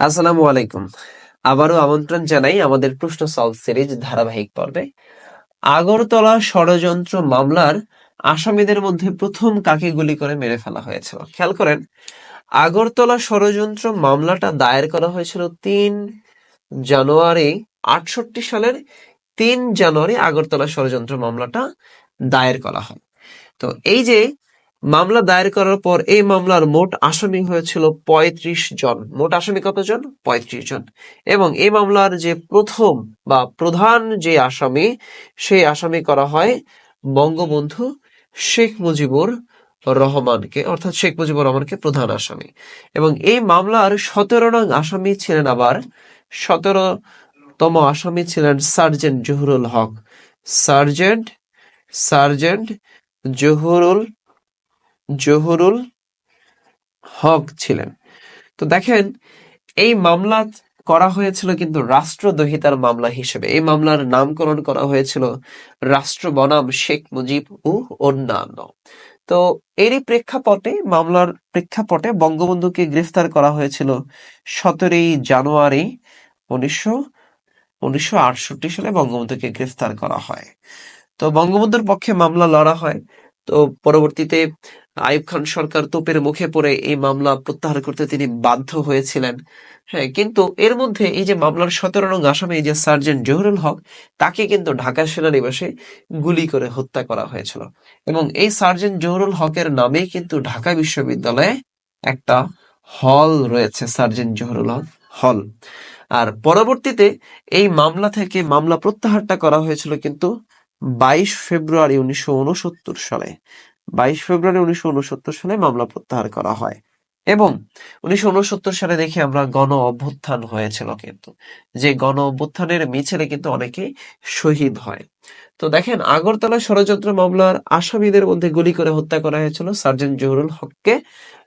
আসসালামু আলাইকুম। আবারও আমন্ত্রণ জানাই আমাদের প্রশ্ন সলভ সিরিজ ধারাবাহিক পর্বে। আগরতলা ষড়যন্ত্র মামলার আসামিদের মধ্যে প্রথম কাকে গুলি করে মেরে ফেলা হয়েছিল? খেয়াল করেন, আগরতলা ষড়যন্ত্র মামলাটা দায়ের করা হয়েছিল তিন জানুয়ারি আটষট্টি সালের তিন জানুয়ারি আগরতলা ষড়যন্ত্র মামলাটা দায়ের করা হয়। তো এই যে মামলা দায়ের করার পর এই মামলার মোট আসামি হয়েছিল পঁয়ত্রিশ জন। মোট আসামি কতজন? পঁয়ত্রিশ জন। এবং এই মামলার যে প্রথম বা প্রধান যে আসামি, সেই আসামি করা হয় বঙ্গবন্ধু শেখ মুজিবুর রহমানকে, অর্থাৎ শেখ মুজিবুর রহমানকে প্রধান আসামি। এবং এই মামলার সতেরো নং আসামি ছিলেন আবার সতেরোতম আসামি ছিলেন sergeant Zahurul Haq. Sergeant sergeant Zahurul Zahurul Haq ছিলেন। তো দেখেন, এই মামলা করা হয়েছিল কিন্তু রাষ্ট্রদ্রোহিতার মামলা হিসেবে। এই মামলার নামকরণ করা হয়েছিল রাষ্ট্র বনাম শেখ মুজিব ও অন্যান্য। তো এরই প্রেক্ষাপটে, মামলার প্রেক্ষাপটে বঙ্গবন্ধুকে গ্রেফতার করা হয়েছিল সতেরোই জানুয়ারি উনিশশো উনিশশো সালে বঙ্গবন্ধুকে গ্রেফতার করা হয়। তো বঙ্গবন্ধুর পক্ষে মামলা লড়া হয়। তো পরবর্তীতে আইয়ুব খান সরকার তোপের মুখে পড়ে এই মামলা প্রত্যাহার করতে তিনি বাধ্য হয়েছিলেন। হ্যাঁ কিন্তু এর মধ্যে এই যে মামলার সতেরো নং আসামি যে সার্জেন্ট জহুরুল হক, তাকে কিন্তু ঢাকা সেনানিবাসে গুলি করে হত্যা করা হয়েছিল। এবং এই সার্জেন্ট জহুরুল হকের নামে কিন্তু ঢাকা বিশ্ববিদ্যালয়ে একটা হল রয়েছে, সার্জেন্ট জহুরুল হক হল। আর পরবর্তীতে এই মামলা থেকে মামলা প্রত্যাহারটা করা হয়েছিল কিন্তু বাইশ ফেব্রুয়ারি উনিশশো উনসত্তর সালে। বাইশ ফেব্রুয়ারি উনিশশো উনসত্তর সালে মামলা প্রত্যাহার করা হয়। এবং উনিশশো উনসত্তর সালে দেখি আমরা গণ অভ্যুত্থান হয়েছিল কিন্তু। যে গণ অভ্যুত্থানের মিছিলে কিন্তু অনেকে শহীদ হয়। তো দেখেন, আগরতলা ষড়যন্ত্র মামলার আসামিদের মধ্যে গুলি করে হত্যা করা হয়েছিল সার্জেন্ট জহুরুল হককে।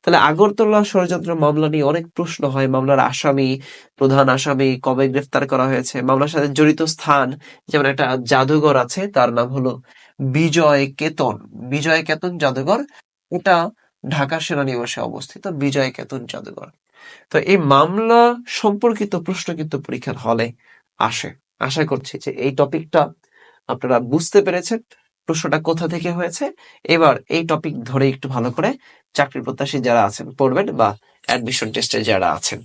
তাহলে আগরতলা ষড়যন্ত্র মামলা নিয়ে অনেক প্রশ্ন হয়। মামলার আসামি, প্রধান আসামি, কবে গ্রেফতার করা হয়েছে? মামলার সাথে জড়িত স্থান, যেমন একটা জাদুঘর আছে, তার নাম হলো বিজয় কেতন। বিজয় কেতন জাদুঘর। এটা ঢাকা সেনানিবাসে অবস্থিত বিজয় কেতন জাদুঘর। তো এই মামলা সম্পর্কিত প্রশ্ন কিন্তু পরীক্ষার হলে আসে। আশা করছি যে এই টপিকটা আপনারা বুঝতে পেরেছেন। প্রশ্নটা কোথা থেকে হয়েছে? এবার এই টপিক ধরে একটু ভালো করে চাকরি প্রত্যাশী যারা আছেন পড়বেন বা অ্যাডমিশন টেস্টে যারা আছেন।